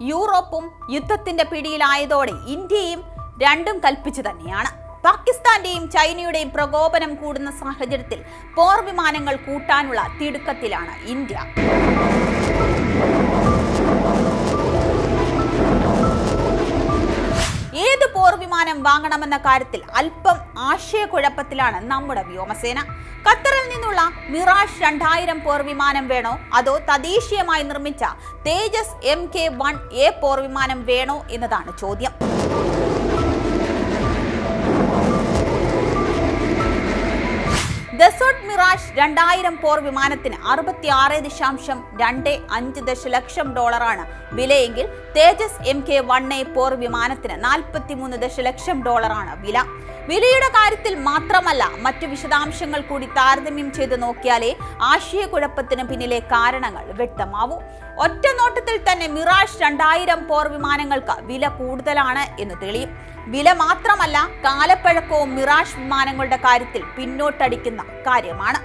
യൂറോപ്പും യുദ്ധത്തിന്റെ പിടിയിലായതോടെ ഇന്ത്യയും രണ്ടും കൽപ്പിച്ചു തന്നെയാണ്. പാകിസ്ഥാന്റെയും ചൈനയുടെയും പ്രകോപനം കൂടുന്ന സാഹചര്യത്തിൽ പോർ വിമാനങ്ങൾ കൂട്ടാനുള്ള തിടുക്കത്തിലാണ് ഇന്ത്യ. വിമാനം വാങ്ങണമെന്ന കാര്യത്തിൽ അല്പം ആശയക്കുഴപ്പത്തിലാണ് നമ്മുടെ വ്യോമസേന. ഖത്തറിൽ നിന്നുള്ള മിറാഷ് രണ്ടായിരം പോർ വിമാനം വേണോ? അതോ തദ്ദേശീയമായി നിർമ്മിച്ച Tejas M K one A പോർ വിമാനം വേണോ എന്നതാണ് ചോദ്യം. ദസോട്ട് മിറാഷ് രണ്ടായിരം പോർ വിമാനത്തിന് അറുപത്തി ആറ് ദശാംശം രണ്ട് അഞ്ച് ദശലക്ഷം ഡോളറാണ് വിലയെങ്കിൽ Tejas M K one A പോർ വിമാനത്തിന് നാൽപ്പത്തിമൂന്ന് ദശലക്ഷം ഡോളറാണ് വില. വിലയുടെ കാര്യത്തിൽ മാത്രമല്ല മറ്റു വിശദാംശങ്ങൾ കൂടി താരതമ്യം ചെയ്ത് നോക്കിയാലേ ആശയക്കുഴപ്പത്തിന് പിന്നിലെ കാരണങ്ങൾ വ്യക്തമാവൂ. ഒറ്റ നോട്ടത്തിൽ തന്നെ മിറാഷ് രണ്ടായിരം പോർ വിമാനങ്ങൾക്ക് വില കൂടുതലാണ് എന്ന് തെളിയും. വില മാത്രമല്ല കാലപ്പഴക്കവും മിറാഷ് വിമാനങ്ങളുടെ കാര്യത്തിൽ പിന്നോട്ടടിക്കുന്ന കാര്യമാണ്.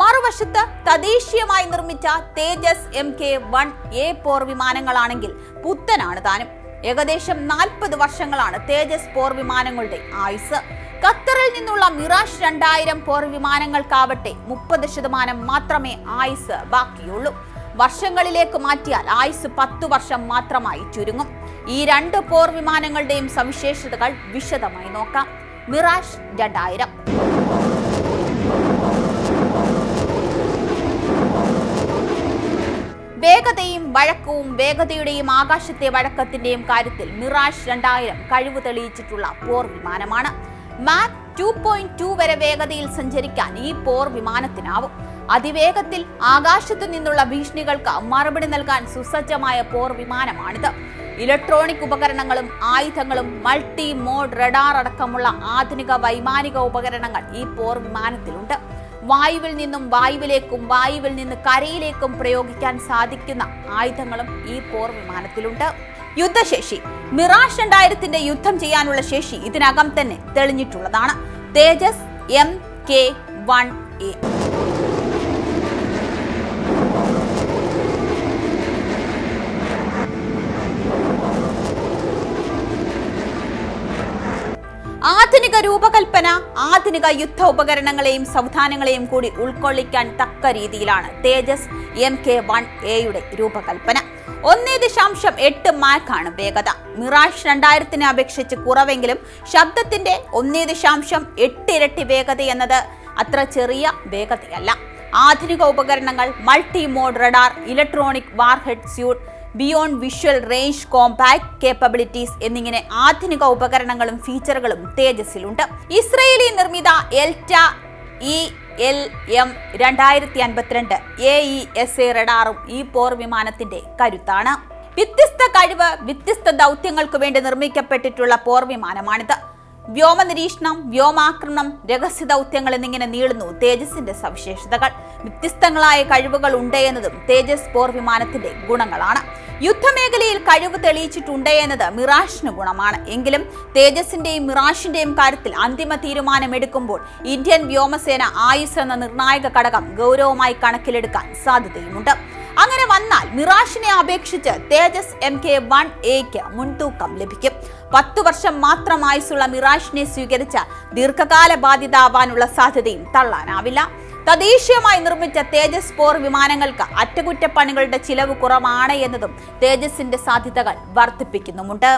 മറുവശത്ത് തദ്ദേശീയമായി നിർമ്മിച്ച Tejas M K one A പോർ വിമാനങ്ങളാണെങ്കിൽ പുത്തനാണ് താനും. ഏകദേശം നാൽപ്പത് വർഷങ്ങളാണ് തേജസ് പോർ വിമാനങ്ങളുടെ ആയുസ്. ഖത്തറിൽ നിന്നുള്ള മിറാഷ് രണ്ടായിരം പോർ വിമാനങ്ങൾക്കാവട്ടെ മുപ്പത് ശതമാനം മാത്രമേ ആയുസ് ബാക്കിയുള്ളൂ. വർഷങ്ങളിലേക്ക് മാറ്റിയാൽ ആയുസ് പത്തു വർഷം മാത്രമായി ചുരുങ്ങും. ഈ രണ്ട് പോർ വിമാനങ്ങളുടെയും സവിശേഷതകൾ വിശദമായി നോക്കാം. മിറാഷ് രണ്ടായിരം. വേഗതയും വഴക്കവും വേഗതയുടെയും ആകാശത്തെ വഴക്കത്തിന്റെയും കാര്യത്തിൽ മിറാഷ് രണ്ടായിരം കഴിവ് തെളിയിച്ചിട്ടുള്ള പോർ വിമാനമാണ്. മാക് ടു പോയിന്റ് ടു വരെ വേഗതയിൽ സഞ്ചരിക്കാൻ ഈ പോർ വിമാനത്തിനാവും. അതിവേഗത്തിൽ ആകാശത്തു നിന്നുള്ള ഭീഷണികൾക്ക് മറുപടി നൽകാൻ സുസജ്ജമായ പോർ വിമാനമാണിത്. ഇലക്ട്രോണിക് ഉപകരണങ്ങളും ആയുധങ്ങളും മൾട്ടി മോഡ് റഡാർ അടക്കമുള്ള ആധുനിക വൈമാനിക ഉപകരണങ്ങൾ ഈ പോർ വിമാനത്തിലുണ്ട്. വായുവിൽ നിന്നും വായുവിലേക്കും വായുവിൽ നിന്ന് കരയിലേക്കും പ്രയോഗിക്കാൻ സാധിക്കുന്ന ആയുധങ്ങളും ഈ പോർ വിമാനത്തിലുണ്ട്. യുദ്ധശേഷി. മിറാഷ് രണ്ടായിരത്തിന്റെ യുദ്ധം ചെയ്യാനുള്ള ശേഷി ഇതിനകം തന്നെ തെളിഞ്ഞിട്ടുള്ളതാണ്. Tejas M K one A. ആധുനിക രൂപകൽപ്പന ആധുനിക യുദ്ധ ഉപകരണങ്ങളെയും സംവിധാനങ്ങളെയും കൂടി ഉൾക്കൊള്ളിക്കാൻ തക്ക രീതിയിലാണ് തേജസ് എം കെ വൺ എയുടെ രൂപകൽപ്പന. ഒന്നേ ദശാംശം എട്ട് മാക്കാണ് വേഗത. മിറാഷ് രണ്ടായിരത്തിനെ അപേക്ഷിച്ച് കുറവെങ്കിലും ശബ്ദത്തിന്റെ ഒന്നേ ദശാംശം എട്ട് ഇരട്ടി വേഗത എന്നത് അത്ര ചെറിയ വേഗതയല്ല. ആധുനിക ഉപകരണങ്ങൾ multi mode radar electronic warhead suite beyond visual range compact capabilities എന്നിങ്ങനെ ആധുനിക ഉപകരണങ്ങളും ഫീച്ചറുകളും തേജസ്സിലുണ്ട്. ഇസ്രയേലി നിർമ്മിത എൽറ്റ ഇ എൽ എം രണ്ടായിരത്തി അൻപത്തിരണ്ട് എ ഇ എസ് എ റഡാറും ഈ പോർ വിമാനത്തിന്റെ കരുത്താണ്. വ്യത്യസ്ത കഴിവ് വ്യത്യസ്ത ദൗത്യങ്ങൾക്ക് വേണ്ടി നിർമ്മിക്കപ്പെട്ടിട്ടുള്ള പോർ വിമാനമാണിത്. വ്യോമ നിരീക്ഷണം വ്യോമാക്രമണം രഹസ്യ ദൗത്യങ്ങൾ എന്നിങ്ങനെ നീളുന്നു തേജസിന്റെ സവിശേഷതകൾ. വ്യത്യസ്തങ്ങളായ കഴിവുകൾ ഉണ്ട് എന്നതും തേജസ് പോർ വിമാനത്തിന്റെ ഗുണങ്ങളാണ്. യുദ്ധമേഖലയിൽ കഴിവ് തെളിയിച്ചിട്ടുണ്ട് എന്നത് മിറാഷിന് ഗുണമാണ്. എങ്കിലും തേജസിന്റെയും മിറാഷിന്റെയും കാര്യത്തിൽ അന്തിമ തീരുമാനം എടുക്കുമ്പോൾ ഇന്ത്യൻ വ്യോമസേന ആയുസ് എന്ന നിർണായക ഘടകം ഗൗരവമായി കണക്കിലെടുക്കാൻ സാധ്യതയുമുണ്ട്. അങ്ങനെ വന്നാൽ മിറാഷിനെ അപേക്ഷിച്ച് തേജസ് എം കെ വൺ എക്ക് മുൻതൂക്കം ലഭിക്കും. പത്തു വർഷം മാത്രം ആയുസുള്ള മിറാഷിനെ സ്വീകരിച്ച ദീർഘകാല ബാധ്യത ആവാനുള്ള സാധ്യതയും തള്ളാനാവില്ല. തദ്ദേശീയമായി നിർമ്മിച്ച തേജസ് പോർ വിമാനങ്ങൾക്ക് അറ്റകുറ്റപ്പണികളുടെ ചിലവ് കുറവാണ് എന്നതും തേജസിന്റെ സാധ്യതകൾ വർദ്ധിപ്പിക്കുന്നുമുണ്ട്.